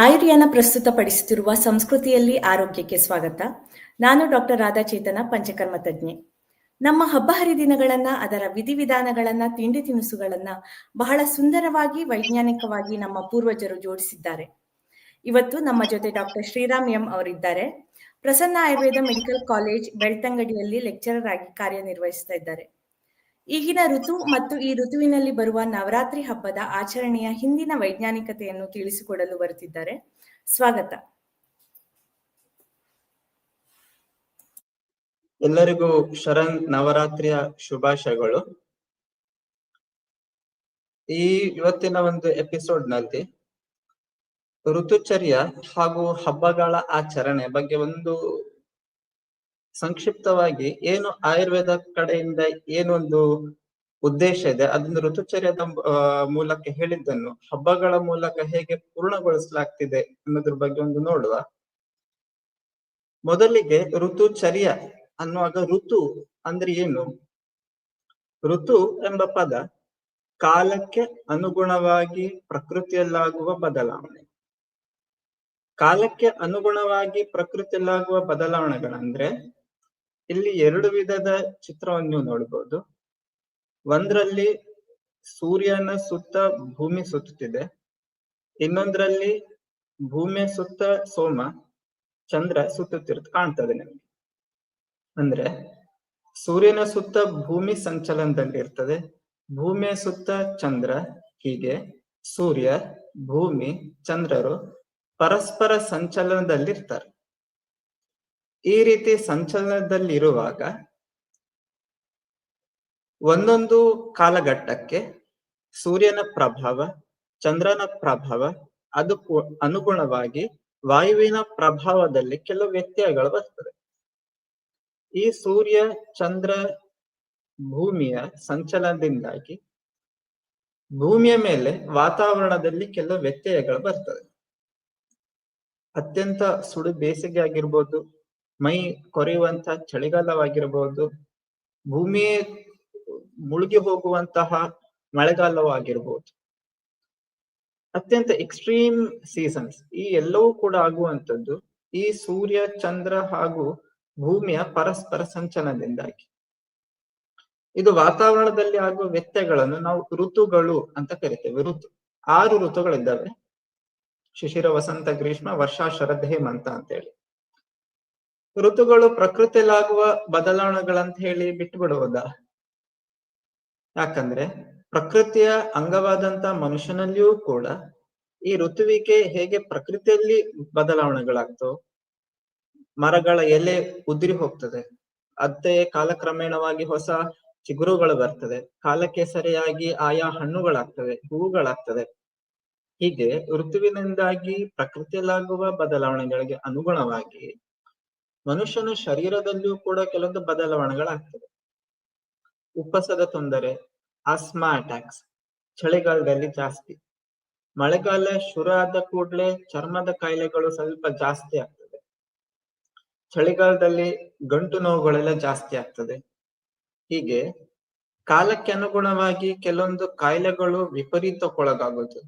ಆಯುರ್ಯಾನ ಪ್ರಸ್ತುತಪಡಿಸುತ್ತಿರುವ ಸಂಸ್ಕೃತಿಯಲ್ಲಿ ಆರೋಗ್ಯಕ್ಕೆ ಸ್ವಾಗತ. ನಾನು ಡಾಕ್ಟರ್ ರಾಧಾ ಚೇತನ ಪಂಚಕರ್ಮ ತಜ್ಞೆ. ನಮ್ಮ ಹಬ್ಬ ಹರಿದಿನಗಳನ್ನ, ಅದರ ವಿಧಿವಿಧಾನಗಳನ್ನ, ತಿಂಡಿ ತಿನಿಸುಗಳನ್ನ ಬಹಳ ಸುಂದರವಾಗಿ, ವೈಜ್ಞಾನಿಕವಾಗಿ ನಮ್ಮ ಪೂರ್ವಜರು ಜೋಡಿಸಿದ್ದಾರೆ. ಇವತ್ತು ನಮ್ಮ ಜೊತೆ ಡಾಕ್ಟರ್ ಶ್ರೀರಾಮ್ ಎಂ ಅವರಿದ್ದಾರೆ. ಪ್ರಸನ್ನ ಆಯುರ್ವೇದ ಮೆಡಿಕಲ್ ಕಾಲೇಜ್ ಬೆಳ್ತಂಗಡಿಯಲ್ಲಿ ಲೆಕ್ಚರರ್ ಆಗಿ ಕಾರ್ಯನಿರ್ವಹಿಸ್ತಾ ಇದ್ದಾರೆ. ಈಗಿನ ಋತು ಮತ್ತು ಈ ಋತುವಿನಲ್ಲಿ ಬರುವ ನವರಾತ್ರಿ ಹಬ್ಬದ ಆಚರಣೆಯ ಹಿಂದಿನ ವೈಜ್ಞಾನಿಕತೆಯನ್ನು ತಿಳಿಸಿಕೊಡಲು ಬರುತ್ತಿದ್ದಾರೆ. ಸ್ವಾಗತ. ಎಲ್ಲರಿಗೂ ಶರಣ್ ನವರಾತ್ರಿಯ ಶುಭಾಶಯಗಳು. ಈ ಇವತ್ತಿನ ಒಂದು ಎಪಿಸೋಡ್ನಲ್ಲಿ ಋತುಚರ್ಯ ಹಾಗೂ ಹಬ್ಬಗಳ ಆಚರಣೆ ಬಗ್ಗೆ ಒಂದು ಸಂಕ್ಷಿಪ್ತವಾಗಿ ಏನು ಆಯುರ್ವೇದ ಕಡೆಯಿಂದ ಏನೊಂದು ಉದ್ದೇಶ ಇದೆ? ಅದನ್ನು ಋತುಚರ್ಯದ ಮೂಲಕ ಹೇಳಿದ್ದನ್ನು ಹಬ್ಬಗಳ ಮೂಲಕ ಹೇಗೆ ಪೂರ್ಣಗೊಳಿಸಲಾಗ್ತಿದೆ ಅನ್ನೋದ್ರ ಬಗ್ಗೆ ಒಂದು ನೋಡುವ. ಮೊದಲಿಗೆ ಋತುಚರ್ಯ ಅನ್ನುವಾಗ ಋತು ಅಂದ್ರೆ ಏನು? ಋತು ಎಂಬ ಪದ ಕಾಲಕ್ಕೆ ಅನುಗುಣವಾಗಿ ಪ್ರಕೃತಿಯಲ್ಲಾಗುವ ಬದಲಾವಣೆ. ಕಾಲಕ್ಕೆ ಅನುಗುಣವಾಗಿ ಪ್ರಕೃತಿಯಲ್ಲಾಗುವ ಬದಲಾವಣೆಗಳಂದ್ರೆ ಇಲ್ಲಿ ಎರಡು ವಿಧದ ಚಿತ್ರವನ್ನು ನೀವು ನೋಡಬಹುದು ಒಂದ್ರಲ್ಲಿ ಸೂರ್ಯನ ಸುತ್ತ ಭೂಮಿ ಸುತ್ತುತ್ತಿದೆ. ಇನ್ನೊಂದ್ರಲ್ಲಿ ಭೂಮಿಯ ಸುತ್ತ ಸೋಮ, ಚಂದ್ರ ಸುತ್ತುತ್ತಿರ್ತ, ಕಾಣ್ತದೆ ನಿಮ್ಗೆ. ಅಂದ್ರೆ ಸೂರ್ಯನ ಸುತ್ತ ಭೂಮಿ ಸಂಚಲನದಲ್ಲಿ ಇರ್ತದೆ. ಭೂಮಿಯ ಸುತ್ತ ಚಂದ್ರ, ಹೀಗೆ ಸೂರ್ಯ, ಭೂಮಿ, ಚಂದ್ರರು ಪರಸ್ಪರ ಸಂಚಲನದಲ್ಲಿರ್ತಾರೆ ಈ ರೀತಿ ಸಂಚಲನದಲ್ಲಿರುವಾಗ ಒಂದೊಂದು ಕಾಲಘಟ್ಟಕ್ಕೆ ಸೂರ್ಯನ ಪ್ರಭಾವ, ಚಂದ್ರನ ಪ್ರಭಾವ ಅದಕ್ಕೂ ಅನುಗುಣವಾಗಿ ವಾಯುವಿನ ಪ್ರಭಾವದಲ್ಲಿ ಕೆಲವು ವ್ಯತ್ಯಯಗಳು ಬರ್ತದೆ. ಈ ಸೂರ್ಯ, ಚಂದ್ರ ಭೂಮಿಯ ಸಂಚಲನದಿಂದಾಗಿ ಭೂಮಿಯ ಮೇಲೆ ವಾತಾವರಣದಲ್ಲಿ ಕೆಲವು ವ್ಯತ್ಯಯಗಳು ಬರ್ತದೆ. ಅತ್ಯಂತ ಸುಡು ಬೇಸಿಗೆ ಆಗಿರ್ಬೋದು ಮೈ ಕೊರೆಯುವಂತಹ ಚಳಿಗಾಲವಾಗಿರಬಹುದು ಭೂಮಿ ಮುಳುಗಿ ಹೋಗುವಂತಹ ಮಳೆಗಾಲವಾಗಿರಬಹುದು ಅತ್ಯಂತ ಎಕ್ಸ್ಟ್ರೀಮ್ ಸೀಸನ್ಸ್ ಈ ಎಲ್ಲವೂ ಕೂಡ ಆಗುವಂತದ್ದು ಈ ಸೂರ್ಯ, ಚಂದ್ರ ಹಾಗೂ ಭೂಮಿಯ ಪರಸ್ಪರ ಸಂಚಲನದಿಂದಾಗಿ. ಇದು ವಾತಾವರಣದಲ್ಲಿ ಆಗುವ ವ್ಯತ್ಯಯಗಳನ್ನು ನಾವು ಋತುಗಳು ಅಂತ ಕರಿತೇವೆ, ಋತು. ಆರು ಋತುಗಳಿದ್ದಾವೆ. ಶಿಶಿರ, ವಸಂತ, ಗ್ರೀಷ್ಮ, ವರ್ಷಾ, ಶರದ್, ಹೇಮಂತ ಅಂತ ಹೇಳಿ ಋತುಗಳು ಪ್ರಕೃತಿಯಲ್ಲಾಗುವ ಬದಲಾವಣೆಗಳಂತ ಹೇಳಿ ಬಿಟ್ಟು ಬಿಡುವುದಾ ಯಾಕಂದ್ರೆ ಪ್ರಕೃತಿಯ ಅಂಗವಾದಂತ ಮನುಷ್ಯನಲ್ಲಿಯೂ ಕೂಡ ಈ ಋತುವಿಗೆ ಹೇಗೆ ಪ್ರಕೃತಿಯಲ್ಲಿ ಬದಲಾವಣೆಗಳಾಗ್ತೋ ಮರಗಳ ಎಲೆ ಉದುರಿ ಹೋಗ್ತದೆ. ಅದೇ ಕಾಲಕ್ರಮೇಣವಾಗಿ ಹೊಸ ಚಿಗುರುಗಳು ಬರ್ತದೆ. ಕಾಲಕ್ಕೆ ಸರಿಯಾಗಿ ಆಯಾ ಹಣ್ಣುಗಳಾಗ್ತವೆ ಹೂವುಗಳಾಗ್ತದೆ ಹೀಗೆ ಋತುವಿನಿಂದಾಗಿ ಪ್ರಕೃತಿಯಲ್ಲಾಗುವ ಬದಲಾವಣೆಗಳಿಗೆ ಅನುಗುಣವಾಗಿ ಮನುಷ್ಯನ ಶರೀರದಲ್ಲಿಯೂ ಕೂಡ ಕೆಲವೊಂದು ಬದಲಾವಣೆಗಳಾಗ್ತದೆ. ಉಪ್ಪಸದ ತೊಂದರೆ ಆಸ್ಮಾ ಅಟ್ಯಾಕ್ಸ್, ಚಳಿಗಾಲದಲ್ಲಿ ಜಾಸ್ತಿ. ಮಳೆಗಾಲ ಶುರು ಆದ ಕೂಡಲೇ ಚರ್ಮದ ಕಾಯಿಲೆಗಳು ಸ್ವಲ್ಪ ಜಾಸ್ತಿ ಆಗ್ತದೆ. ಚಳಿಗಾಲದಲ್ಲಿ ಗಂಟು ನೋವುಗಳೆಲ್ಲ ಜಾಸ್ತಿ ಆಗ್ತದೆ. ಹೀಗೆ ಕಾಲಕ್ಕೆ ಅನುಗುಣವಾಗಿ ಕೆಲವೊಂದು ಕಾಯಿಲೆಗಳು ವಿಪರೀತಕ್ಕೊಳಗಾಗುವುದು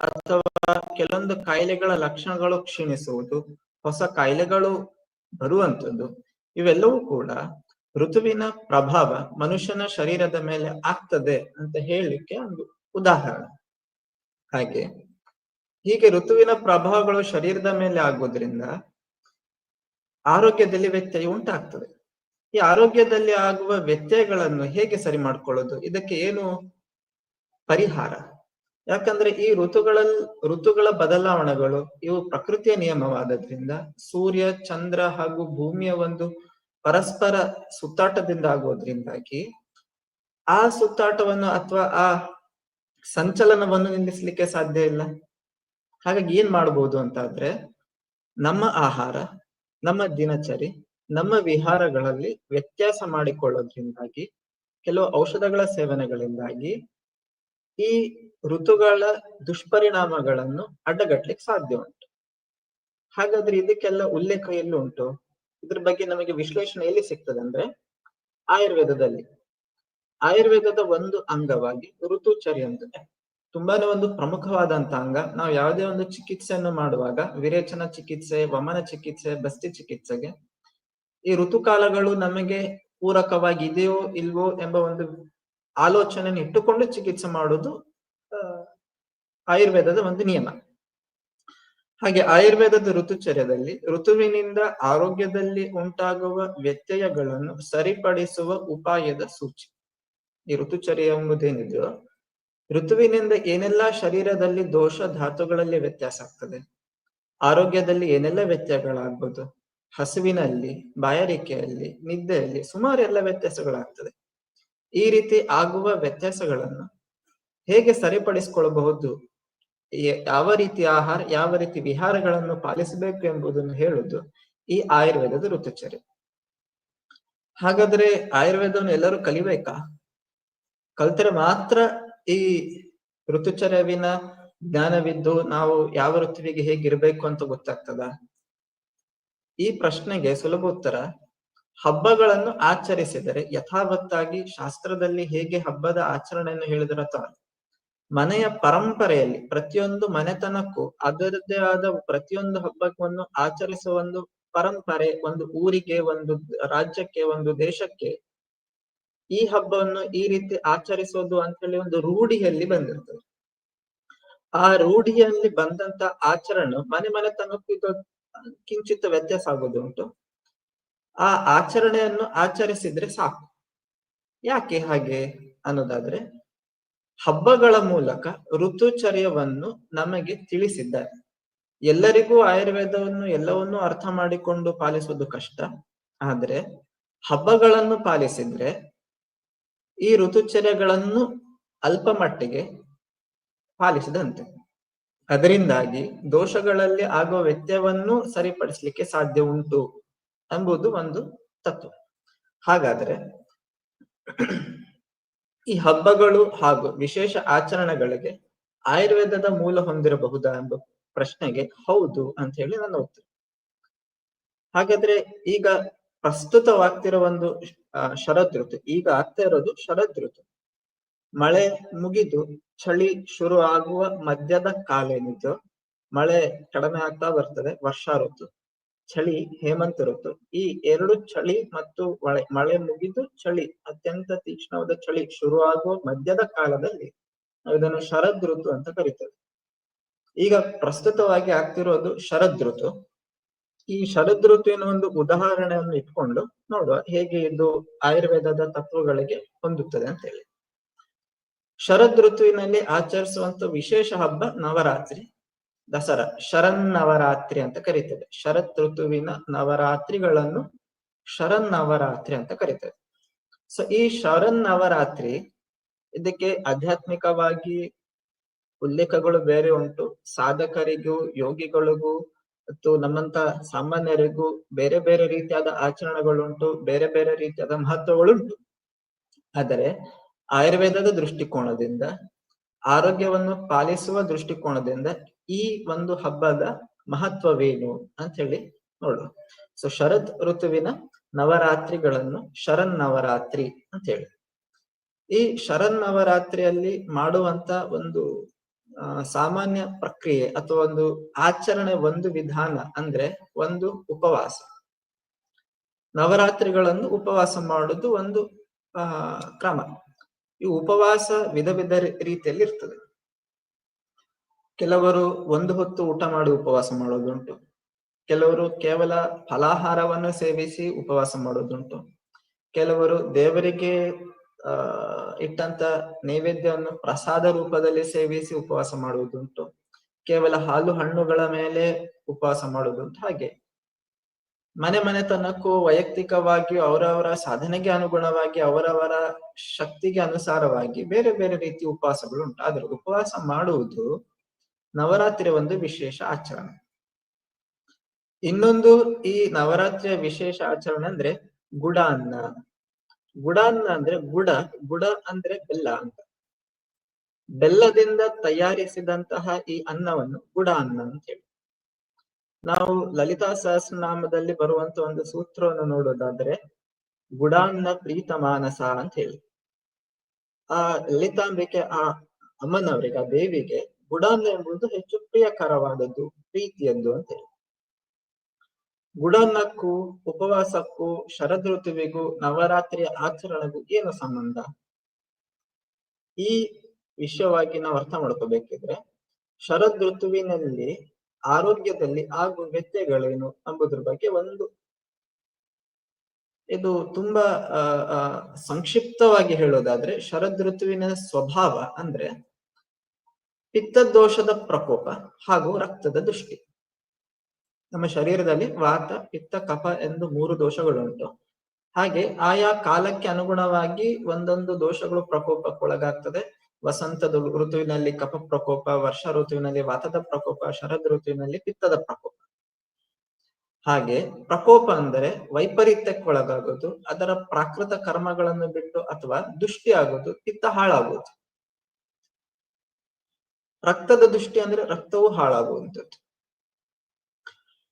ಅಥವಾ ಕೆಲವೊಂದು ಕಾಯಿಲೆಗಳ ಲಕ್ಷಣಗಳು ಕ್ಷೀಣಿಸುವುದು, ಹೊಸ ಕಾಯಿಲೆಗಳು ಬರುವಂತದ್ದು ಇವೆಲ್ಲವೂ ಕೂಡ ಋತುವಿನ ಪ್ರಭಾವ ಮನುಷ್ಯನ ಶರೀರದ ಮೇಲೆ ಆಗ್ತದೆ ಅಂತ ಹೇಳಲಿಕ್ಕೆ ಒಂದು ಉದಾಹರಣೆ. ಹಾಗೆ, ಹೀಗೆ ಋತುವಿನ ಪ್ರಭಾವಗಳು ಶರೀರದ ಮೇಲೆ ಆಗೋದ್ರಿಂದ ಆರೋಗ್ಯದಲ್ಲಿ ವ್ಯತ್ಯಯ ಉಂಟಾಗ್ತದೆ. ಈ ಆರೋಗ್ಯದಲ್ಲಿ ಆಗುವ ವ್ಯತ್ಯಯಗಳನ್ನು ಹೇಗೆ ಸರಿ ಮಾಡ್ಕೊಳ್ಳೋದು? ಇದಕ್ಕೆ ಏನು ಪರಿಹಾರ? ಯಾಕಂದ್ರೆ ಈ ಋತುಗಳ ಋತುಗಳ ಬದಲಾವಣೆಗಳು ಇವು ಪ್ರಕೃತಿಯ ನಿಯಮವಾದದ್ರಿಂದ ಸೂರ್ಯ, ಚಂದ್ರ ಹಾಗೂ ಭೂಮಿಯ ಒಂದು ಪರಸ್ಪರ ಸುತ್ತಾಟದಿಂದ ಆಗೋದ್ರಿಂದಾಗಿ ಆ ಸುತ್ತಾಟವನ್ನು ಅಥವಾ ಆ ಸಂಚಲನವನ್ನು ನಿಲ್ಲಿಸ್ಲಿಕ್ಕೆ ಸಾಧ್ಯ ಇಲ್ಲ. ಹಾಗಾಗಿ ಏನ್ ಮಾಡಬಹುದು ಅಂತಾದ್ರೆ ನಮ್ಮ ಆಹಾರ, ನಮ್ಮ ದಿನಚರಿ, ನಮ್ಮ ವಿಹಾರಗಳಲ್ಲಿ ವ್ಯತ್ಯಾಸ ಮಾಡಿಕೊಳ್ಳೋದ್ರಿಂದಾಗಿ, ಕೆಲವು ಔಷಧಗಳ ಸೇವನೆಗಳಿಂದಾಗಿ ಈ ಋತುಗಳ ದುಷ್ಪರಿಣಾಮಗಳನ್ನು ಅಡ್ಡಗಟ್ಟಲಿಕ್ಕೆ ಸಾಧ್ಯ ಉಂಟು. ಹಾಗಾದ್ರೆ ಇದಕ್ಕೆಲ್ಲ ಉಲ್ಲೇಖ ಎಲ್ಲಿ ಉಂಟು? ಇದ್ರ ಬಗ್ಗೆ ನಮಗೆ ವಿಶ್ಲೇಷಣೆ ಎಲ್ಲಿ ಸಿಗ್ತದೆ ಅಂದ್ರೆ ಆಯುರ್ವೇದದಲ್ಲಿ. ಆಯುರ್ವೇದದ ಒಂದು ಅಂಗವಾಗಿ ಋತುಚರ್ಯ ಅಂತ ತುಂಬಾನೇ ಒಂದು ಪ್ರಮುಖವಾದಂತ ಅಂಗ. ನಾವು ಯಾವುದೇ ಒಂದು ಚಿಕಿತ್ಸೆಯನ್ನು ಮಾಡುವಾಗ, ವಿರೇಚನ ಚಿಕಿತ್ಸೆ, ವಮನ ಚಿಕಿತ್ಸೆ, ಬಸ್ತಿ ಚಿಕಿತ್ಸೆಗೆ ಈ ಋತುಕಾಲಗಳು ನಮಗೆ ಪೂರಕವಾಗಿ ಇದೆಯೋ ಇಲ್ವೋ ಎಂಬ ಒಂದು ಆಲೋಚನೆ ಇಟ್ಟುಕೊಂಡು ಚಿಕಿತ್ಸೆ ಮಾಡುವುದು ಆಯುರ್ವೇದದ ಒಂದು ನಿಯಮ. ಹಾಗೆ ಆಯುರ್ವೇದದ ಋತುಚರ್ಯದಲ್ಲಿ ಋತುವಿನಿಂದ ಆರೋಗ್ಯದಲ್ಲಿ ಉಂಟಾಗುವ ವ್ಯತ್ಯಯಗಳನ್ನು ಸರಿಪಡಿಸುವ ಉಪಾಯದ ಸೂಚಿ. ಈ ಋತುಚರ್ಯ ಎಂಬುದೇನಿದೆಯೋ ಋತುವಿನಿಂದ ಏನೆಲ್ಲ ಶರೀರದಲ್ಲಿ ದೋಷ ಧಾತುಗಳಲ್ಲಿ ವ್ಯತ್ಯಾಸ ಆಗ್ತದೆ? ಆರೋಗ್ಯದಲ್ಲಿ ಏನೆಲ್ಲ ವ್ಯತ್ಯಯಗಳಾಗ್ಬೋದು? ಹಸುವಿನಲ್ಲಿ, ಬಾಯಾರಿಕೆಯಲ್ಲಿ, ನಿದ್ದೆಯಲ್ಲಿ ಸುಮಾರು ಎಲ್ಲ ವ್ಯತ್ಯಾಸಗಳಾಗ್ತದೆ. ಈ ರೀತಿ ಆಗುವ ವ್ಯತ್ಯಾಸಗಳನ್ನು ಹೇಗೆ ಸರಿಪಡಿಸಿಕೊಳ್ಳಬಹುದು? ಯಾವ ರೀತಿ ಆಹಾರ, ಯಾವ ರೀತಿ ವಿಹಾರಗಳನ್ನು ಪಾಲಿಸಬೇಕು ಎಂಬುದನ್ನು ಹೇಳುದು ಈ ಆಯುರ್ವೇದದ ಋತುಚರ್ಯ ಹಾಗಾದ್ರೆ ಆಯುರ್ವೇದವನ್ನು ಎಲ್ಲರೂ ಕಲಿಬೇಕಾ? ಕಲ್ತರೆ ಮಾತ್ರ ಈ ಋತುಚರ್ಯವಿನ ಜ್ಞಾನವಿದ್ದು ನಾವು ಯಾವ ಋತುವಿಗೆ ಹೇಗಿರ್ಬೇಕು ಅಂತ ಗೊತ್ತಾಗ್ತದ? ಈ ಪ್ರಶ್ನೆಗೆ ಸುಲಭ ಉತ್ತರ, ಹಬ್ಬಗಳನ್ನು ಆಚರಿಸಿದರೆ ಯಥಾವತ್ತಾಗಿ ಶಾಸ್ತ್ರದಲ್ಲಿ ಹೇಗೆ ಹಬ್ಬದ ಆಚರಣೆಯನ್ನು ಹೇಳಿದರ ಅಥವಾ ಮನೆಯ ಪರಂಪರೆಯಲ್ಲಿ ಪ್ರತಿಯೊಂದು ಮನೆತನಕ್ಕೂ ಅದರದ್ದೇ ಆದ ಪ್ರತಿಯೊಂದು ಹಬ್ಬವನ್ನು ಆಚರಿಸುವ ಒಂದು ಪರಂಪರೆ, ಒಂದು ಊರಿಗೆ, ಒಂದು ರಾಜ್ಯಕ್ಕೆ, ಒಂದು ದೇಶಕ್ಕೆ ಈ ಹಬ್ಬವನ್ನು ಈ ರೀತಿ ಆಚರಿಸೋದು ಅಂತ ಹೇಳಿ ಒಂದು ರೂಢಿಯಲ್ಲಿ ಬಂದಿರ್ತದೆ. ಆ ರೂಢಿಯಲ್ಲಿ ಬಂದಂತ ಆಚರಣೆ ಮನೆ ಮನೆತನಕ್ಕೂ ತನಕ ಕಿಂಚಿತ್ ವ್ಯತ್ಯಾಸ ಆಗೋದು ಉಂಟು. ಆ ಆಚರಣೆಯನ್ನು ಆಚರಿಸಿದ್ರೆ ಸಾಕು. ಯಾಕೆ ಹಾಗೆ ಅನ್ನೋದಾದ್ರೆ ಹಬ್ಬಗಳ ಮೂಲಕ ಋತುಚರ್ಯವನ್ನು ನಮಗೆ ತಿಳಿಸಿದ್ದಾರೆ. ಎಲ್ಲರಿಗೂ ಆಯುರ್ವೇದವನ್ನು ಎಲ್ಲವನ್ನೂ ಅರ್ಥ ಮಾಡಿಕೊಂಡು ಪಾಲಿಸುವುದು ಕಷ್ಟ. ಆದ್ರೆ ಹಬ್ಬಗಳನ್ನು ಪಾಲಿಸಿದ್ರೆ ಈ ಋತುಚರ್ಯಗಳನ್ನು ಅಲ್ಪ ಮಟ್ಟಿಗೆ ಪಾಲಿಸಿದಂತೆ. ಅದರಿಂದಾಗಿ ದೋಷಗಳಲ್ಲಿ ಆಗುವ ವ್ಯತ್ಯವನ್ನು ಸರಿಪಡಿಸಲಿಕ್ಕೆ ಸಾಧ್ಯ ಉಂಟು ಎಂಬುದು ಒಂದು ತತ್ವ. ಹಾಗಾದ್ರೆ ಈ ಹಬ್ಬಗಳು ಹಾಗೂ ವಿಶೇಷ ಆಚರಣೆಗಳಿಗೆ ಆಯುರ್ವೇದದ ಮೂಲ ಹೊಂದಿರಬಹುದಾ ಎಂಬ ಪ್ರಶ್ನೆಗೆ ಹೌದು ಅಂತ ಹೇಳಿ ನನ್ನ ಉತ್ತರ ಹಾಗಾದ್ರೆ ಈಗ ಪ್ರಸ್ತುತವಾಗ್ತಿರೋ ಒಂದು ಶರದ್ ಋತು ಈಗ ಆಗ್ತಾ ಇರೋದು ಶರದ್ ಋತು ಮಳೆ ಮುಗಿದು ಚಳಿ ಶುರು ಆಗುವ ಮಧ್ಯದ ಕಾಲ ಏನಿತ್ತು, ಮಳೆ ಕಡಿಮೆ ಆಗ್ತಾ ಬರ್ತದೆ, ವರ್ಷ ಋತು. ಚಳಿ ಹೇಮಂತ ಋತು. ಈ ಎರಡು ಚಳಿ ಮತ್ತು ಮಳೆ ಮಳೆ ಮುಗಿದು ಚಳಿ, ಅತ್ಯಂತ ತೀಕ್ಷ್ಣವಾದ ಚಳಿ ಶುರುವಾಗುವ ಮಧ್ಯದ ಕಾಲದಲ್ಲಿ ಇದನ್ನು ಶರದ್ ಋತು ಅಂತ ಕರೀತೇವೆ ಈಗ ಪ್ರಸ್ತುತವಾಗಿ ಆಗ್ತಿರೋದು ಶರದ್ ಋತು. ಈ ಶರದ್ ಋತುವಿನ ಒಂದು ಉದಾಹರಣೆಯನ್ನು ಇಟ್ಕೊಂಡು ನೋಡುವ ಹೇಗೆ ಇದು ಆಯುರ್ವೇದದ ತತ್ವಗಳಿಗೆ ಹೊಂದುತ್ತದೆ ಅಂತ ಹೇಳಿ. ಶರದ್ ಋತುವಿನಲ್ಲಿ ಆಚರಿಸುವಂತ ವಿಶೇಷ ಹಬ್ಬ ನವರಾತ್ರಿ. ದಸರಾ ಶರನ್ನವರಾತ್ರಿ ಅಂತ ಕರೀತೇವೆ ಶರತ್ ಋತುವಿನ ನವರಾತ್ರಿಗಳನ್ನು ಶರನ್ನವರಾತ್ರಿ ಅಂತ ಕರೀತೇವೆ ಸೊ ಈ ಶರನ್ನವರಾತ್ರಿ ಇದಕ್ಕೆ ಆಧ್ಯಾತ್ಮಿಕವಾಗಿ ಉಲ್ಲೇಖಗಳು ಬೇರೆ ಉಂಟು. ಸಾಧಕರಿಗೂ, ಯೋಗಿಗಳಿಗೂ ಮತ್ತು ನಮ್ಮಂತ ಸಾಮಾನ್ಯರಿಗೂ ಬೇರೆ ಬೇರೆ ರೀತಿಯಾದ ಆಚರಣೆಗಳುಂಟು, ಬೇರೆ ಬೇರೆ ರೀತಿಯಾದ ಮಹತ್ವಗಳುಂಟು. ಆದರೆ, ಆಯುರ್ವೇದದ ದೃಷ್ಟಿಕೋನದಿಂದ, ಆರೋಗ್ಯವನ್ನು ಪಾಲಿಸುವ ದೃಷ್ಟಿಕೋನದಿಂದ ಈ ಒಂದು ಹಬ್ಬದ ಮಹತ್ವವೇನು ಅಂತ ಹೇಳಿ ನೋಡುವ ಸೊ ಶರತ್ ಋತುವಿನ ನವರಾತ್ರಿಗಳನ್ನು ಶರನ್ ನವರಾತ್ರಿ ಅಂತ ಹೇಳಿ ಈ ಶರನ್ ನವರಾತ್ರಿಯಲ್ಲಿ ಮಾಡುವಂತ ಒಂದು ಸಾಮಾನ್ಯ ಪ್ರಕ್ರಿಯೆ ಅಥವಾ ಒಂದು ಆಚರಣೆ ಒಂದು ವಿಧಾನ ಅಂದ್ರೆ ಒಂದು ಉಪವಾಸ. ನವರಾತ್ರಿಗಳನ್ನು ಉಪವಾಸ ಮಾಡುವುದು ಒಂದು ಕ್ರಮ. ಈ ಉಪವಾಸ ವಿಧ ವಿಧ ರೀತಿಯಲ್ಲಿ ಇರ್ತದೆ. ಕೆಲವರು ಒಂದು ಹೊತ್ತು ಊಟ ಮಾಡಿ ಉಪವಾಸ ಮಾಡೋದುಂಟು. ಕೆಲವರು ಕೇವಲ ಫಲಾಹಾರವನ್ನು ಸೇವಿಸಿ ಉಪವಾಸ ಮಾಡೋದುಂಟು. ಕೆಲವರು ದೇವರಿಗೆ ಇಟ್ಟಂತ ನೈವೇದ್ಯವನ್ನು ಪ್ರಸಾದ ರೂಪದಲ್ಲಿ ಸೇವಿಸಿ ಉಪವಾಸ ಮಾಡುವುದುಂಟು. ಕೇವಲ ಹಾಲು ಹಣ್ಣುಗಳ ಮೇಲೆ ಉಪವಾಸ ಮಾಡುವುದುಂಟು ಹಾಗೆ. ಮನೆ ಮನೆತನಕ್ಕೂ ವೈಯಕ್ತಿಕವಾಗಿ ಅವರವರ ಸಾಧನೆಗೆ ಅನುಗುಣವಾಗಿ ಅವರವರ ಶಕ್ತಿಗೆ ಅನುಸಾರವಾಗಿ ಬೇರೆ ಬೇರೆ ರೀತಿ ಉಪವಾಸಗಳು ಉಂಟು ಆದ್ರೆ ಉಪವಾಸ ಮಾಡುವುದು ನವರಾತ್ರಿಯ ಒಂದು ವಿಶೇಷ ಆಚರಣೆ. ಇನ್ನೊಂದು ಈ ನವರಾತ್ರಿಯ ವಿಶೇಷ ಆಚರಣೆ ಅಂದ್ರೆ ಗುಡ ಅನ್ನ. ಗುಡ ಅನ್ನ ಅಂದ್ರೆ ಗುಡ ಗುಡ ಅಂದ್ರೆ ಬೆಲ್ಲ ಅಂತ. ಬೆಲ್ಲದಿಂದ ತಯಾರಿಸಿದಂತಹ ಈ ಅನ್ನವನ್ನು ಗುಡ ಅನ್ನ ಅಂತ ಹೇಳಿ ನಾವು ಲಲಿತಾ ಸಹಸ್ರನಾಮದಲ್ಲಿ ಬರುವಂತ ಒಂದು ಸೂತ್ರವನ್ನು ನೋಡೋದಾದ್ರೆ ಗುಡಾನ್ನ ಪ್ರೀತ ಮಾನಸ ಅಂತ ಹೇಳಿ. ಆ ಲಲಿತಾಂಬಿಕೆ, ಆ ಅಮ್ಮನವರಿಗೆ, ಆ ದೇವಿಗೆ ಗುಡಾನ್ನ ಎಂಬುದು ಹೆಚ್ಚು ಪ್ರಿಯಕರವಾದದ್ದು, ಪ್ರೀತಿಯದ್ದು ಅಂತ ಹೇಳಿ. ಗುಡನ್ನಕ್ಕೂ, ಉಪವಾಸಕ್ಕೂ ಶರದ್ ಋತುವಿಗೂ ನವರಾತ್ರಿಯ ಆಚರಣೆಗೂ ಏನು ಸಂಬಂಧ? ಈ ವಿಷಯವಾಗಿ ನಾವು ಅರ್ಥ ಮಾಡ್ಕೋಬೇಕಿದ್ರೆ ಶರದ್ ಋತುವಿನಲ್ಲಿ ಆರೋಗ್ಯದಲ್ಲಿ ಆಗುವ ವ್ಯತ್ಯಯಗಳೇನು ಎಂಬುದ್ರ ಬಗ್ಗೆ ಒಂದು ಇದು ತುಂಬಾ ಸಂಕ್ಷಿಪ್ತವಾಗಿ ಹೇಳೋದಾದ್ರೆ ಶರದ್ ಋತುವಿನ ಸ್ವಭಾವ ಅಂದ್ರೆ ಪಿತ್ತದೋಷದ ಪ್ರಕೋಪ ಹಾಗೂ ರಕ್ತದ ದೃಷ್ಟಿ. ನಮ್ಮ ಶರೀರದಲ್ಲಿ ವಾತ, ಪಿತ್ತ, ಕಫ ಎಂದು ಮೂರು ದೋಷಗಳುಂಟು. ಹಾಗೆ ಆಯಾ ಕಾಲಕ್ಕೆ ಅನುಗುಣವಾಗಿ ಒಂದೊಂದು ದೋಷಗಳು ಪ್ರಕೋಪಕ್ಕೊಳಗಾಗ್ತದೆ ವಸಂತ ಋತುವಿನಲ್ಲಿ ಕಫ ಪ್ರಕೋಪ, ವರ್ಷ ಋತುವಿನಲ್ಲಿ ವಾತದ ಪ್ರಕೋಪ, ಶರದ್ ಋತುವಿನಲ್ಲಿ ಪಿತ್ತದ ಪ್ರಕೋಪ. ಹಾಗೆ ಪ್ರಕೋಪ ಅಂದರೆ ವೈಪರೀತ್ಯಕ್ಕೊಳಗಾಗೋದು ಅದರ ಪ್ರಾಕೃತ ಕರ್ಮಗಳನ್ನು ಬಿಟ್ಟು ಅಥವಾ ದುಷ್ಟಿ ಆಗೋದು ಪಿತ್ತ ಹಾಳಾಗೋದು ರಕ್ತದ ದೃಷ್ಟಿ ಅಂದ್ರೆ ರಕ್ತವು ಹಾಳಾಗುವಂಥದ್ದು.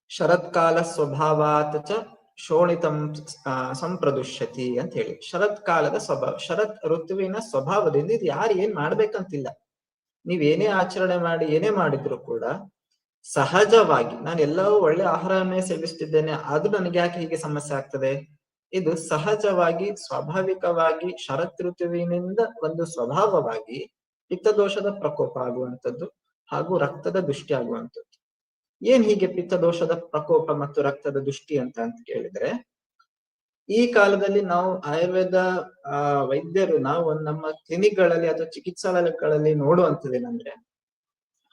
ಶರತ್ಕಾಲ ಸ್ವಭಾವಾತ ಚ ಶೋಣಿತಂ ಸಂಪ್ರದುಷ್ಯತಿ ಅಂತ ಹೇಳಿ. ಶರತ್ಕಾಲದ ಸ್ವಭಾವ, ಶರತ್ ಋತುವಿನ ಸ್ವಭಾವದಿಂದ ಇದು ಯಾರು ಏನ್ ಮಾಡ್ಬೇಕಂತಿಲ್ಲ. ನೀವೇನೇ ಆಚರಣೆ ಮಾಡಿ, ಏನೇ ಮಾಡಿದ್ರು ಕೂಡ ಸಹಜವಾಗಿ, ನಾನು ಎಲ್ಲವೂ ಒಳ್ಳೆ ಆಹಾರವನ್ನೇ ಸೇವಿಸ್ತಿದ್ದೇನೆ, ಆದ್ರೂ ನನಗೆ ಯಾಕೆ ಹೀಗೆ ಸಮಸ್ಯೆ ಆಗ್ತದೆ? ಇದು ಸಹಜವಾಗಿ, ಸ್ವಾಭಾವಿಕವಾಗಿ, ಶರತ್ ಋತುವಿನಿಂದ ಒಂದು ಸ್ವಭಾವವಾಗಿ ಪಿತ್ತದೋಷದ ಪ್ರಕೋಪ ಆಗುವಂಥದ್ದು ಹಾಗೂ ರಕ್ತದ ದೃಷ್ಟಿ ಆಗುವಂಥದ್ದು. ಏನ್ ಹೀಗೆ ಪಿತ್ತದೋಷದ ಪ್ರಕೋಪ ಮತ್ತು ರಕ್ತದ ದೃಷ್ಟಿ ಅಂತ ಅಂತ ಕೇಳಿದ್ರೆ, ಈ ಕಾಲದಲ್ಲಿ ನಾವು ಆಯುರ್ವೇದ, ಆ, ವೈದ್ಯರು ನಾವು ನಮ್ಮ ಕ್ಲಿನಿಕ್ಗಳಲ್ಲಿ ಅಥವಾ ಚಿಕಿತ್ಸಾಲಯಗಳಲ್ಲಿ ನೋಡುವಂಥದ್ದೇನಂದ್ರೆ,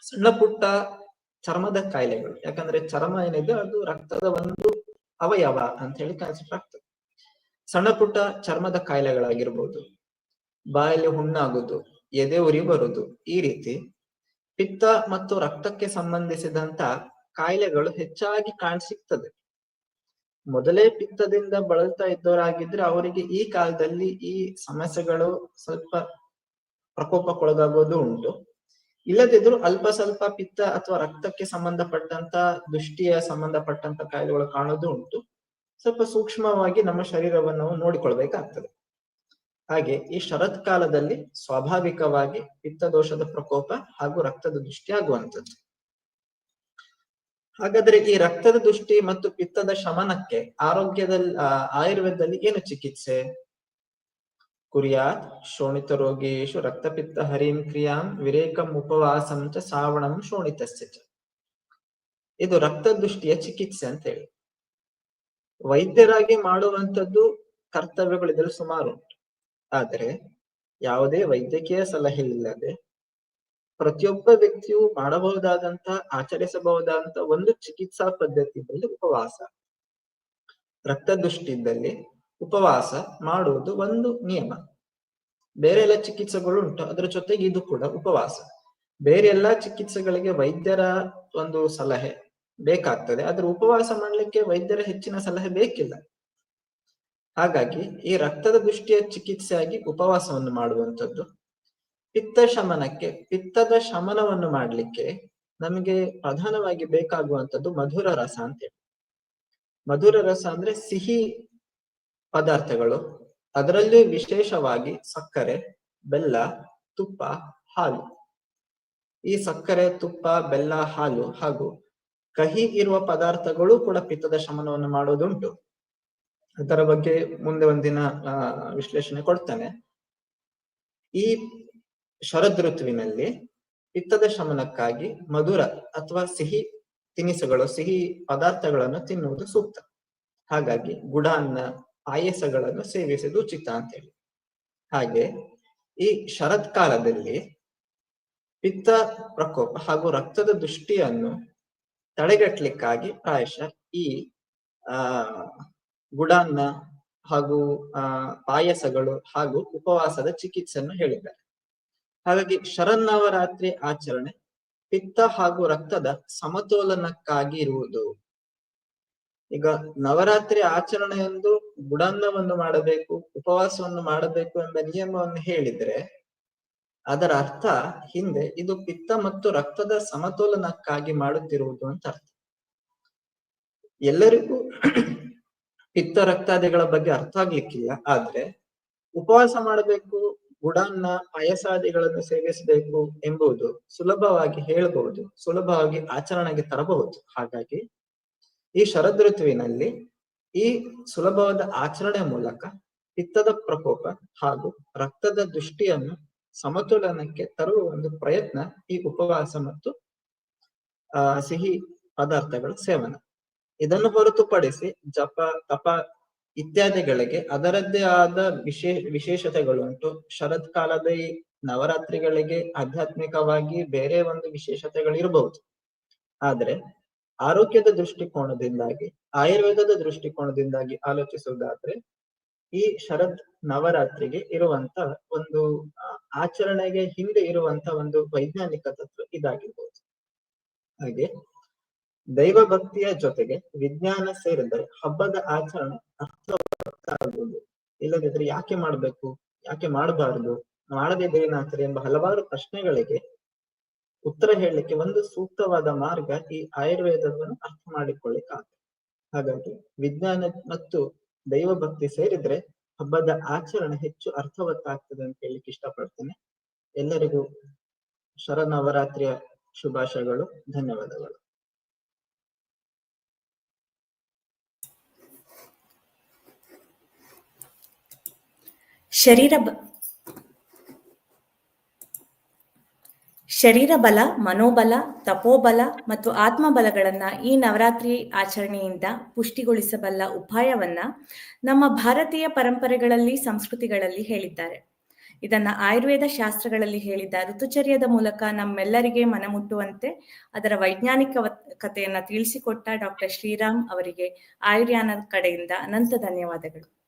ಸಣ್ಣ ಪುಟ್ಟ ಚರ್ಮದ ಕಾಯಿಲೆಗಳು. ಯಾಕಂದ್ರೆ ಚರ್ಮ ಏನಿದೆ ಅದು ರಕ್ತದ ಒಂದು ಅವಯವ ಅಂತ ಹೇಳಿ ಕನ್ಸಿಡರ್ ಆಗ್ತದೆ. ಸಣ್ಣ ಪುಟ್ಟ ಚರ್ಮದ ಕಾಯಿಲೆಗಳಾಗಿರ್ಬೋದು, ಬಾಯಲ್ಲಿ ಹುಣ್ಣಾಗುದು ಎದೆ ಉರಿ ಬರುವುದು ಈ ರೀತಿ ಪಿತ್ತ ಮತ್ತು ರಕ್ತಕ್ಕೆ ಸಂಬಂಧಿಸಿದಂತ ಕಾಯಿಲೆಗಳು ಹೆಚ್ಚಾಗಿ ಕಾಣಸಿಗ್ತದೆ. ಮೊದಲೇ ಪಿತ್ತದಿಂದ ಬಳಲ್ತಾ ಇದ್ದವರಾಗಿದ್ರೆ ಅವರಿಗೆ ಈ ಕಾಲದಲ್ಲಿ ಈ ಸಮಸ್ಯೆಗಳು ಸ್ವಲ್ಪ ಪ್ರಕೋಪಕ್ಕೊಳಗಾಗೋದು ಉಂಟು. ಇಲ್ಲದಿದ್ರು ಅಲ್ಪ ಸ್ವಲ್ಪ ಪಿತ್ತ ಅಥವಾ ರಕ್ತಕ್ಕೆ ಸಂಬಂಧಪಟ್ಟಂತ, ದೃಷ್ಟಿಯ ಸಂಬಂಧಪಟ್ಟಂತ ಕಾಯಿಲೆಗಳು ಕಾಣೋದು ಉಂಟು. ಸ್ವಲ್ಪ ಸೂಕ್ಷ್ಮವಾಗಿ ನಮ್ಮ ಶರೀರವನ್ನು ನೋಡಿಕೊಳ್ಬೇಕಾಗ್ತದೆ. ಹಾಗೆ ಈ ಶರತ್ ಕಾಲದಲ್ಲಿ ಸ್ವಾಭಾವಿಕವಾಗಿ ಪಿತ್ತದೋಷದ ಪ್ರಕೋಪ ಹಾಗೂ ರಕ್ತದ ದೃಷ್ಟಿ ಆಗುವಂಥದ್ದು. ಹಾಗಾದ್ರೆ ಈ ರಕ್ತದ ದೃಷ್ಟಿ ಮತ್ತು ಪಿತ್ತದ ಶಮನಕ್ಕೆ ಆರೋಗ್ಯದಲ್ಲಿ ಆಯುರ್ವೇದದಲ್ಲಿ ಏನು ಚಿಕಿತ್ಸೆ? ಕುರಿಯಾತ್, ಶೋಣಿತ ರೋಗೇಶು, ರಕ್ತಪಿತ್ತ ಹರಿಂ ಕ್ರಿಯಾಂ, ವಿರೇಕಂ ಉಪವಾಸಂ ಚ ಶೋಣಿತಸ್ಯ ಚ. ಇದು ರಕ್ತ ದೃಷ್ಟಿಯ ಚಿಕಿತ್ಸೆ ಅಂತ ಹೇಳಿ. ವೈದ್ಯರಾಗಿ ಮಾಡುವಂಥದ್ದು ಕರ್ತವ್ಯಗಳು ಇದರಲ್ಲಿ ಸುಮಾರು ಆದರೆ ಯಾವುದೇ ವೈದ್ಯಕೀಯ ಸಲಹೆ ಇಲ್ಲದೆ ಪ್ರತಿಯೊಬ್ಬ ವ್ಯಕ್ತಿಯು ಮಾಡಬಹುದಾದಂತಹ ಆಚರಿಸಬಹುದಾದಂತ ಒಂದು ಚಿಕಿತ್ಸಾ ಪದ್ಧತಿ ಬಂದು ಉಪವಾಸ. ರಕ್ತ ದೃಷ್ಟಿಯಲ್ಲಿ ಉಪವಾಸ ಮಾಡುವುದು ಒಂದು ನಿಯಮ. ಬೇರೆ ಎಲ್ಲ ಚಿಕಿತ್ಸೆಗಳು ಉಂಟು, ಅದರ ಜೊತೆಗೆ ಇದು ಕೂಡ ಉಪವಾಸ. ಬೇರೆ ಎಲ್ಲಾ ಚಿಕಿತ್ಸೆಗಳಿಗೆ ವೈದ್ಯರ ಒಂದು ಸಲಹೆ ಬೇಕಾಗ್ತದೆ, ಆದ್ರೆ ಉಪವಾಸ ಮಾಡ್ಲಿಕ್ಕೆ ವೈದ್ಯರ ಹೆಚ್ಚಿನ ಸಲಹೆ ಬೇಕಿಲ್ಲ. ಹಾಗಾಗಿ ಈ ರಕ್ತದ ದೃಷ್ಟಿಯ ಚಿಕಿತ್ಸೆಯಾಗಿ ಉಪವಾಸವನ್ನು ಮಾಡುವಂಥದ್ದು. ಪಿತ್ತ ಶಮನಕ್ಕೆ, ಪಿತ್ತದ ಶಮನವನ್ನು ಮಾಡಲಿಕ್ಕೆ ನಮಗೆ ಪ್ರಧಾನವಾಗಿ ಬೇಕಾಗುವಂಥದ್ದು ಮಧುರ ರಸ ಅಂತೇಳಿ. ಮಧುರ ರಸ ಅಂದ್ರೆ ಸಿಹಿ ಪದಾರ್ಥಗಳು. ಅದರಲ್ಲಿ ವಿಶೇಷವಾಗಿ ಸಕ್ಕರೆ, ಬೆಲ್ಲ, ತುಪ್ಪ, ಹಾಲು. ಈ ಸಕ್ಕರೆ, ತುಪ್ಪ, ಬೆಲ್ಲ, ಹಾಲು ಹಾಗೂ ಕಹಿ ಇರುವ ಪದಾರ್ಥಗಳು ಕೂಡ ಪಿತ್ತದ ಶಮನವನ್ನು ಮಾಡೋದುಂಟು ಅದರ ಬಗ್ಗೆ ಮುಂದೆ ಒಂದಿನ ವಿಶ್ಲೇಷಣೆ ಕೊಡ್ತೇನೆ. ಈ ಶರದ್ ಋತುವಿನಲ್ಲಿ ಪಿತ್ತದ ಶಮನಕ್ಕಾಗಿ ಮಧುರ ಅಥವಾ ಸಿಹಿ ತಿನಿಸುಗಳು, ಸಿಹಿ ಪದಾರ್ಥಗಳನ್ನು ತಿನ್ನುವುದು ಸೂಕ್ತ. ಹಾಗಾಗಿ ಗುಡಾನ್ನ ಪಾಯಸಗಳನ್ನು ಸೇವಿಸುವುದು ಉಚಿತ ಅಂತ ಹೇಳಿ ಹಾಗೆ ಈ ಶರತ್ ಕಾಲದಲ್ಲಿ ಪಿತ್ತ ಪ್ರಕೋಪ ಹಾಗೂ ರಕ್ತದ ದೃಷ್ಟಿಯನ್ನು ತಡೆಗಟ್ಟಲಿಕ್ಕಾಗಿ ಪ್ರಾಯಶಃ ಈ, ಆ ಗುಡಾನ್ನ ಹಾಗೂ, ಆ, ಪಾಯಸಗಳು ಹಾಗೂ ಉಪವಾಸದ ಚಿಕಿತ್ಸೆಯನ್ನು ಹೇಳಿದ್ದಾರೆ. ಹಾಗಾಗಿ ಶರನ್ನವರಾತ್ರಿ ಆಚರಣೆ ಪಿತ್ತ ಹಾಗೂ ರಕ್ತದ ಸಮತೋಲನಕ್ಕಾಗಿ ಇರುವುದು. ಈಗ ನವರಾತ್ರಿ ಆಚರಣೆಯೊಂದು ಗುಡಾನ್ನವನ್ನು ಮಾಡಬೇಕು, ಉಪವಾಸವನ್ನು ಮಾಡಬೇಕು ಎಂಬ ನಿಯಮವನ್ನು ಹೇಳಿದ್ರೆ ಅದರ ಅರ್ಥ ಹಿಂದೆ ಇದು ಪಿತ್ತ ಮತ್ತು ರಕ್ತದ ಸಮತೋಲನಕ್ಕಾಗಿ ಮಾಡುತ್ತಿರುವುದು ಅಂತ ಅರ್ಥ. ಎಲ್ಲರಿಗೂ ಪಿತ್ತ ರಕ್ತಾದಿಗಳ ಬಗ್ಗೆ ಅರ್ಥ ಆಗ್ಲಿಕ್ಕಿಲ್ಲ. ಆದ್ರೆ ಉಪವಾಸ ಮಾಡಬೇಕು, ಗುಡಾನ್ನ ಆಯಸಾದಿಗಳನ್ನು ಸೇವಿಸಬೇಕು ಎಂಬುದು ಸುಲಭವಾಗಿ ಹೇಳಬಹುದು, ಸುಲಭವಾಗಿ ಆಚರಣೆಗೆ ತರಬಹುದು. ಹಾಗಾಗಿ ಈ ಶರದ್ ಋತುವಿನಲ್ಲಿ ಈ ಸುಲಭವಾದ ಆಚರಣೆ ಮೂಲಕ ಪಿತ್ತದ ಪ್ರಕೋಪ ಹಾಗೂ ರಕ್ತದ ದೃಷ್ಟಿಯನ್ನು ಸಮತೋಲನಕ್ಕೆ ತರುವ ಒಂದು ಪ್ರಯತ್ನ ಈ ಉಪವಾಸ ಮತ್ತು ಸಿಹಿ ಪದಾರ್ಥಗಳ ಸೇವನೆ. ಇದನ್ನು ಹೊರತುಪಡಿಸಿ ಜಪ, ತಪ ಇತ್ಯಾದಿಗಳಿಗೆ ಅದರದ್ದೇ ಆದ ವಿಶೇ ವಿಶೇಷತೆಗಳು ಉಂಟು ಶರತ್ ಕಾಲದ ಈ ನವರಾತ್ರಿಗಳಿಗೆ ಆಧ್ಯಾತ್ಮಿಕವಾಗಿ ಬೇರೆ ಒಂದು ವಿಶೇಷತೆಗಳು ಇರಬಹುದು ಆದ್ರೆ ಆರೋಗ್ಯದ ದೃಷ್ಟಿಕೋನದಿಂದಾಗಿ, ಆಯುರ್ವೇದದ ದೃಷ್ಟಿಕೋನದಿಂದಾಗಿ ಆಲೋಚಿಸುವುದಾದ್ರೆ, ಈ ಶರತ್ ನವರಾತ್ರಿಗೆ ಇರುವಂತ ಒಂದು ಆಚರಣೆಗೆ ಹಿಂದೆ ಇರುವಂತ ಒಂದು ವೈಜ್ಞಾನಿಕ ತತ್ವ ಇದಾಗಿರ್ಬೋದು. ಹಾಗೆ ದೈವ ಭಕ್ತಿಯ ಜೊತೆಗೆ ವಿಜ್ಞಾನ ಸೇರಿದರೆ ಹಬ್ಬದ ಆಚರಣೆ ಅರ್ಥವಾಗುವುದು ಇಲ್ಲದಿದ್ರೆ ಯಾಕೆ ಮಾಡ್ಬೇಕು? ಯಾಕೆ ಮಾಡಬಾರದು? ಮಾಡದಿದ್ರೆ ಏನಾಗ್ತದೆ ಎಂಬ ಹಲವಾರು ಪ್ರಶ್ನೆಗಳಿಗೆ ಉತ್ತರ ಹೇಳಲಿಕ್ಕೆ ಒಂದು ಸೂಕ್ತವಾದ ಮಾರ್ಗ ಈ ಆಯುರ್ವೇದವನ್ನು ಅರ್ಥ ಮಾಡಿಕೊಳ್ಳಿಕ್ಕಾಗ್ತದೆ ಹಾಗಾಗಿ ವಿಜ್ಞಾನ ಮತ್ತು ದೈವ ಭಕ್ತಿ ಸೇರಿದ್ರೆ ಹಬ್ಬದ ಆಚರಣೆ ಹೆಚ್ಚು ಅರ್ಥವತ್ತಾಗ್ತದೆ ಅಂತ ಹೇಳಲಿಕ್ಕೆ ಇಷ್ಟಪಡ್ತೇನೆ. ಎಲ್ಲರಿಗೂ ಶರನವರಾತ್ರಿಯ ಶುಭಾಶಯಗಳು. ಧನ್ಯವಾದಗಳು. ಶರೀರ ಶರೀರ ಬಲ, ಮನೋಬಲ, ತಪೋಬಲ ಮತ್ತು ಆತ್ಮಬಲಗಳನ್ನ ಈ ನವರಾತ್ರಿ ಆಚರಣೆಯಿಂದ ಪುಷ್ಟಿಗೊಳಿಸಬಲ್ಲ ಉಪಾಯವನ್ನ ನಮ್ಮ ಭಾರತೀಯ ಪರಂಪರೆಗಳಲ್ಲಿ, ಸಂಸ್ಕೃತಿಗಳಲ್ಲಿ ಹೇಳಿದ್ದಾರೆ. ಇದನ್ನ ಆಯುರ್ವೇದ ಶಾಸ್ತ್ರಗಳಲ್ಲಿ ಹೇಳಿದ ಋತುಚರ್ಯದ ಮೂಲಕ ನಮ್ಮೆಲ್ಲರಿಗೆ ಮನಮುಟ್ಟುವಂತೆ ಅದರ ವೈಜ್ಞಾನಿಕ ಕಥೆಯನ್ನ ತಿಳಿಸಿಕೊಟ್ಟ ಡಾಕ್ಟರ್ ಶ್ರೀರಾಮ್ ಅವರಿಗೆ ಆಯುರ್ಯಾನ ಕಡೆಯಿಂದ ಅನಂತ ಧನ್ಯವಾದಗಳು.